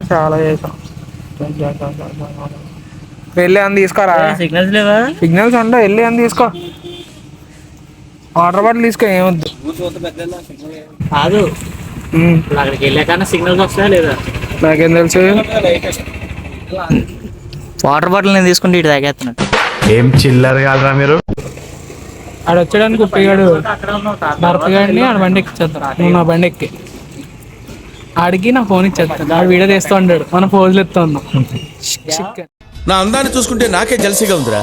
చాలా చేసాం వెళ్ళి అని తీసుకోరా. సిగ్నల్స్ లేవా? సిగ్నల్స్ ఉండవు వెళ్ళి అని తీసుకో. వాటర్ బాటిల్ తీసుకో ఏమొద్దు. కాదు. అక్కడికి వెళ్ళాకన్నా సిగ్నల్స్ వస్తాయా లేదా? నాకేం తెలుసు. వాటర్ బాటిల్ నేను తీసుకుంటే ఇటు తాగేస్తున్నాడు ఏం చిల్లర కాదురా మీరు? ఆడు వచ్చాడానికి ఉప్పిగాడు భరత్ గాడిని ఆడ బండి ఎక్కిచ్చేస్తాను నువ్వు నా బండి ఎక్కి. ఆడికి నా ఫోన్ ఇచ్చేస్తాను. ఆడు వీడియో తీస్తూ ఉంటాడు మన ఫోజులు ఎత్తు ఉన్నాం నా అందాన్ని చూసుకుంటే నాకే జలసిగా ఉందిరా.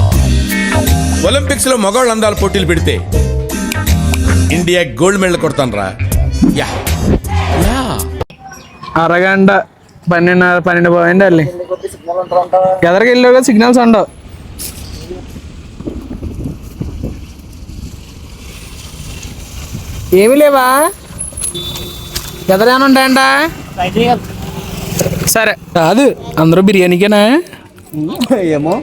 ఒలింపిక్స్లో మగవాళ్ళ అందాల పోటీలు పెడితే ఇండియా గోల్డ్ మెడల్ కొడతాను రా యా. యా. అరగంట పన్నెండున్నర పన్నెండు పోయింది వెళ్ళి ఎదరికి వెళ్ళావు కదా సిగ్నల్స్ ఉండవు. ఏమీ లేవా? ఎదరేమైనా ఉంటాయంట? సరే. కాదు అందరూ బిర్యానీకేనా? ఏమో.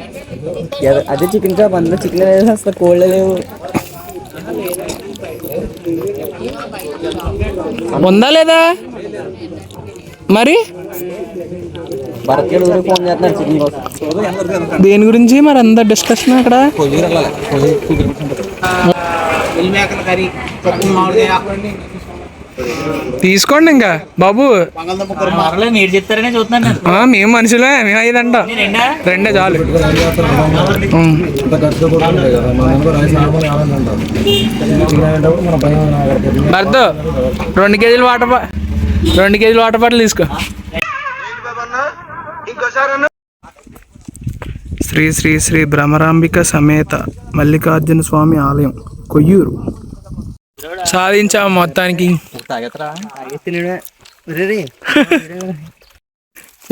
అదే చికెన్ షాప్ అందులో చికెన్ లేదు అసలు కోళ్ళ లేవు. ఉందా లేదా? మరి? దేని గురించి మరి అంత డిస్కషన్ అక్కడ? తీసుకోండి ఇంకా. బాబు. మీరు చెప్తారనే చూస్తున్నాను మేము మనుషులే మేము ఐదంట. రెండా? రెండే చాలు. భర్త రెండు కేజీలు వాటర్ బా- రెండు కేజీలు వాటర్ బాటిల్ తీసుకో. శ్రీ శ్రీ శ్రీ భ్రమరాంబిక సమేత మల్లికార్జున స్వామి ఆలయం. కొయ్యూరు. సాధించాము మొత్తానికి.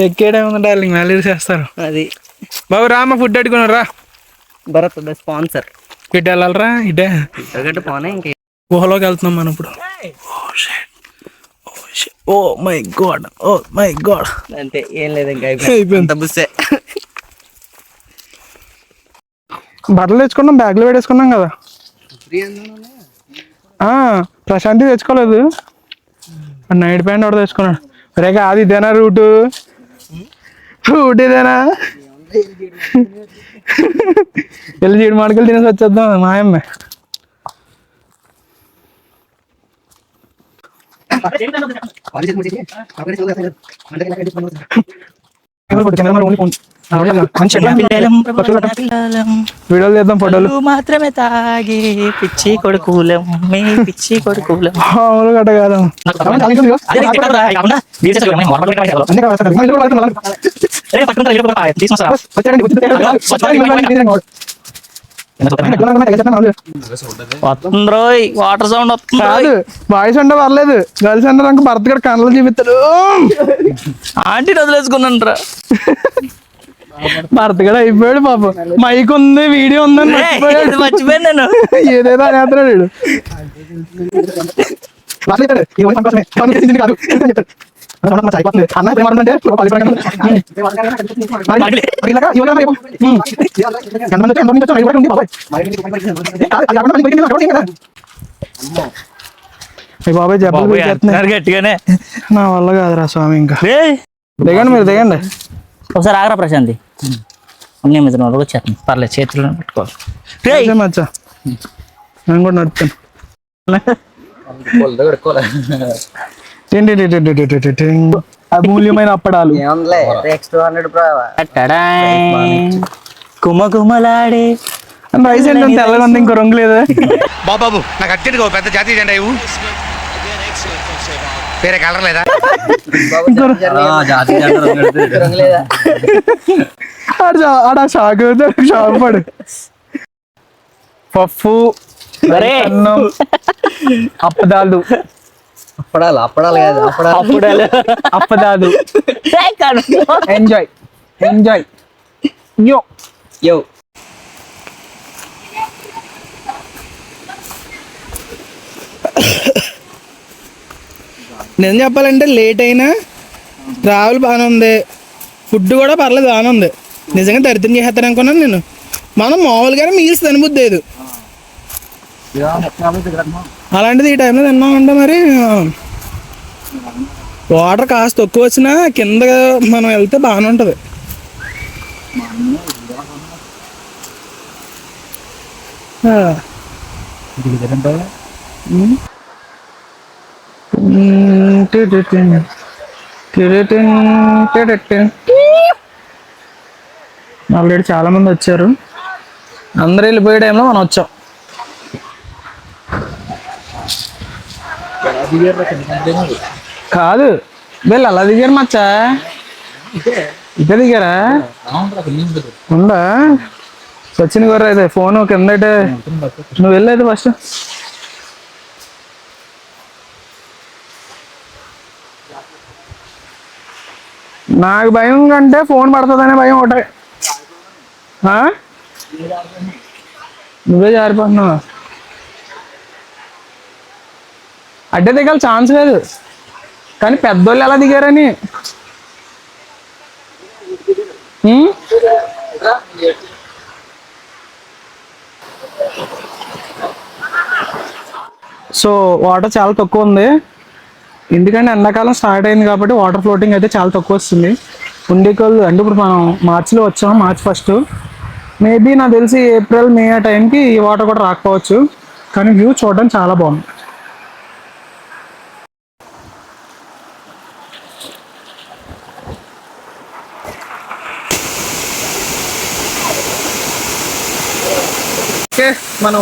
ఎక్కేయడం ఉంది డార్లింగ్ మళ్ళీ చేస్తారు. అది. బాబు రామ ఫుడ్ అడుగున్నారు రా. భరత్ స్పాన్సర్. ఇటు వెళ్ళాలరా ఇటే. ఒకటి పోనే ఇంకే. గుహలోకి వెళ్తున్నాం మనం ఇప్పుడు. Oh my god oh my god అంతే ఏం లేదు ఇంకా అయిపోయింది. అంత బుస్సే బట్టలు తెచ్చుకున్నాం బ్యాగ్లో పెట్టేసుకున్నాం కదా. ప్రశాంతి తెచ్చుకోలేదు. నైట్ ప్యాంట్ ఒకటి తెచ్చుకున్నాడు. రే కాదు ఇదేనా రూటు? రూట్ ఇదేనా? వెళ్ళి జీడి మాడకలు తినేసి వచ్చేద్దాం మాయమ్మ. వీడియోలు చేద్దాం ఫోటోలు మాత్రమే తాగే పిచ్చి కొడుకులం మీ పిచ్చి కొడుకులం మామూలు గట్ట కాదు? వస్తుంద్రోయ్ వాటర్ సౌండ్ వస్తుంది కాదు బాయ్స్ అంటే పర్లేదు గర్ల్స్ అంటే నాకు భర్త గారు కళ్ళలు చూపిస్తాడు ఆంటీ వదిలేసుకున్నాను రా భర్త కూడా అయిపోయాడు పాపం. మైక్ ఉంది వీడియో ఉందని మర్చిపోయాడు. మర్చిపోయాను నేను. ఏదేదో అనేస్తున్నాడు వీడు. బాబాయ్. అంటున్నారు గట్టిగానే. నా వల్ల కాదురా స్వామి ఇంకా. దిగండి మీరు దిగండి. ఒకసారి ఆగరా ప్రశాంతి. ఉన్నాయి మిత్రులు వాళ్ళకి వచ్చేస్తాను పర్లేదు చేతిలో పెట్టుకోవాలి. మచ్చా. నేను కూడా నడుపుతాను. అమూల్యమైన అప్పడాలు కుమకుమలాడే కుమ కుమలాడే రైస్ ఏంటంటే తెల్లగా ఉంది ఇంకో రంగు లేదా బాబాబు నాకు అర్జెంట్గా పెద్ద జాతీయ జెండా వేరే కలర్ లేదా లేదా ఆడ చా- ఆడ షాక్ అవుతాడు షాక్ పడు పప్పు అరే అన్నం అప్పదాలు అప్పడాలి అప్పడాలి కాదు అప్పడాలి అప్పుడాలు అప్పదాలు ఏయ్, కాదు. ఎంజాయ్ ఎంజాయ్ యో యో నేను చెప్పాలంటే లేట్ అయినా ట్రావెల్ బాగానే ఉంది. ఫుడ్ కూడా పర్లేదు బాగానే ఉంది. నిజంగా దరిద్రం చేసేస్తాను అనుకున్నాను నేను. మనం మామూలుగానే మీల్స్ తినబుద్ది లేదు అలాంటిది ఈ టైంలో తిన్నామంటే మరి వాటర్ కాస్త తక్కువ వచ్చినా కింద మనం వెళ్తే బాగానే ఉంటుంది. ఆ. ఆల్రెడీ చాలా మంది వచ్చారు. అందరూ వెళ్ళిపోయే టైంలో మనం వచ్చాం. కాదు వీళ్ళు అలా దిగారు మచ్చా. ఇక దిగారా? ఉందా? సచిన్ గారు అయితే ఫోన్ కింద అయితే నువ్వు వెళ్ళలేదు ఫస్ట్ నాకు భయం కంటే ఫోన్ పడుతుందనే భయం ఒకటే. ఆ? నువ్వే జారిపోతున్నావు అడ్డే దిగాలి ఛాన్స్ లేదు. కానీ పెద్దోళ్ళు ఎలా దిగారని? సో వాటర్ చాలా తక్కువ ఉంది. ఎందుకంటే ఎండాకాలం స్టార్ట్ అయింది కాబట్టి వాటర్ ఫ్లోటింగ్ అయితే చాలా తక్కువ వస్తుంది. ఉండే కొద్ది అంటే ఇప్పుడు మనం మార్చిలో వచ్చాం మార్చ్ ఫస్ట్ మేబీ నాకు తెలిసి ఏప్రిల్ మే ఆ టైంకి ఈ వాటర్ కూడా రాకపోవచ్చు. కానీ వ్యూ చూడడం చాలా బాగుంది. ఓకే మనం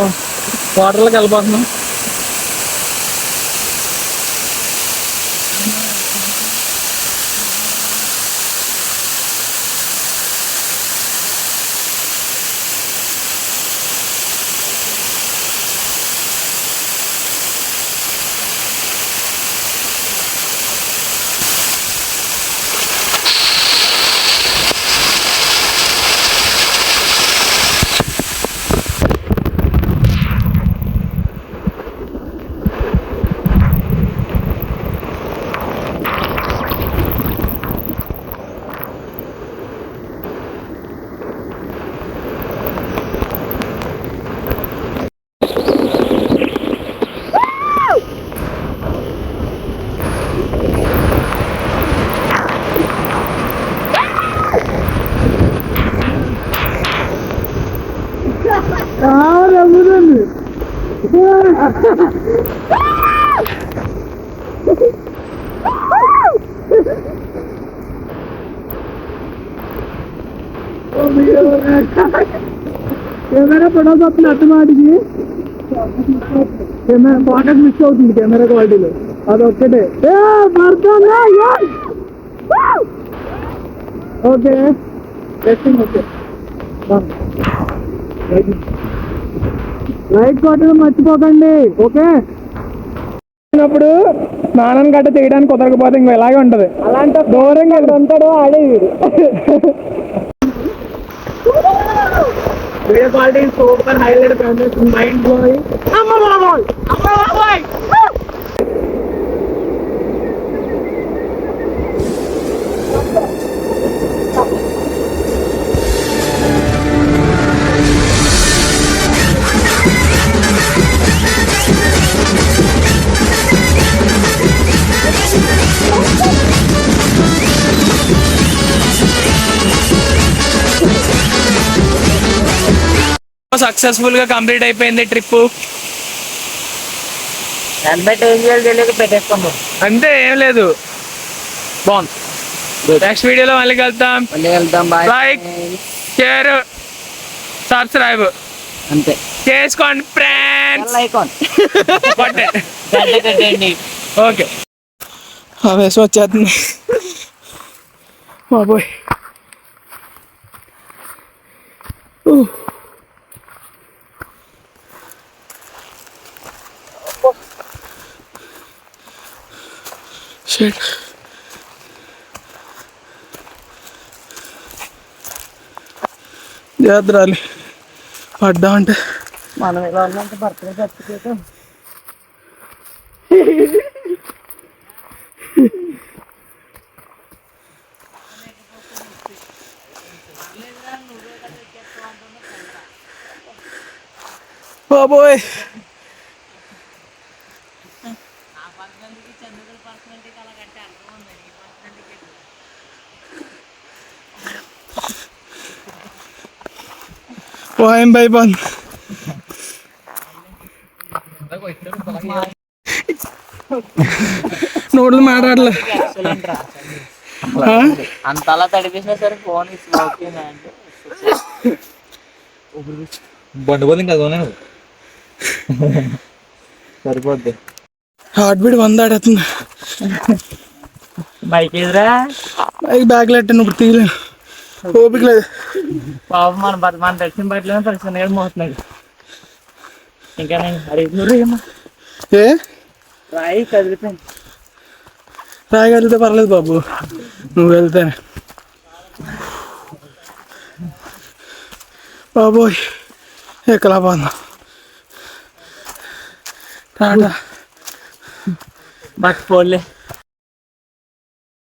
వాటర్లోకి వెళ్ళిపోతున్నాం కెమెరా ఫోటోస్ వస్తుంది అట్టమాటికి కెమెరా ఫోటోస్ మిస్ అవుతుంది కెమెరా క్వాలిటీలో అది ఒక్కటే ఏ, పడుతుందా? Yes! Woo! Okay testing okay light కొట్టడం మర్చిపోకండి ఓకే? ఇప్పుడు స్నానం గట్ట చేయడానికి కుదరకపోతే ఇంకా ఇలాగే ఉంటది. అలాంటి దూరంగా ఉంటాడు ఆడే video quality super highlight mind blowing అమ్మ బాబోయ్ అమ్మ బాబోయ్. సక్సెస్ఫుల్గా కంప్లీట్ అయిపోయింది ట్రిప్ హెల్మెట్ ఏం చేయాలి తెలియక పెట్టేసుకుంటాం అంతే ఏం లేదు. బాగుంది. నెక్స్ట్ వీడియోలో మళ్ళీ కలుద్దాం. లైక్ షేర్ సబ్స్క్రైబ్ అంతే. చేసుకోండి ఫ్రెండ్స్ ఐకాన్ ఓకే వేసి వచ్చేస్తుంది. బాబోయ్. షేట్ జాగ్రత్త పడ్డా అంటే మనం ఇలా ఉన్నంత బర్త్డే సర్టిఫికేట్ బాబోయ్ పోయం అయిపోయింది నోట్లు మాట్లాడలే? అంతలా తడిపేసినా సరే ఫోన్ బండిపోతుంది కదా సరిపోద్ది. హార్ట్ బీట్ వంద ఆడుతుంది బైక్ ఎదురా బైక్ బ్యాగ్ లెట్టాను ఇప్పుడు తీయలేను. ఓపిక లేదు. బాబు మన మన తెలిసిన బట్టలు పరిస్థితి కూడా మోస్తున్నాడు ఇంకా నేను అడిగి ఏమో ఏ? రాయి కదిలిపోయింది. రాయగలిగితే పర్లేదు బాబు. నువ్వు వెళ్తానే. బాబోయ్ ఎక్కలా పోందా టాటా. బట్ పోలే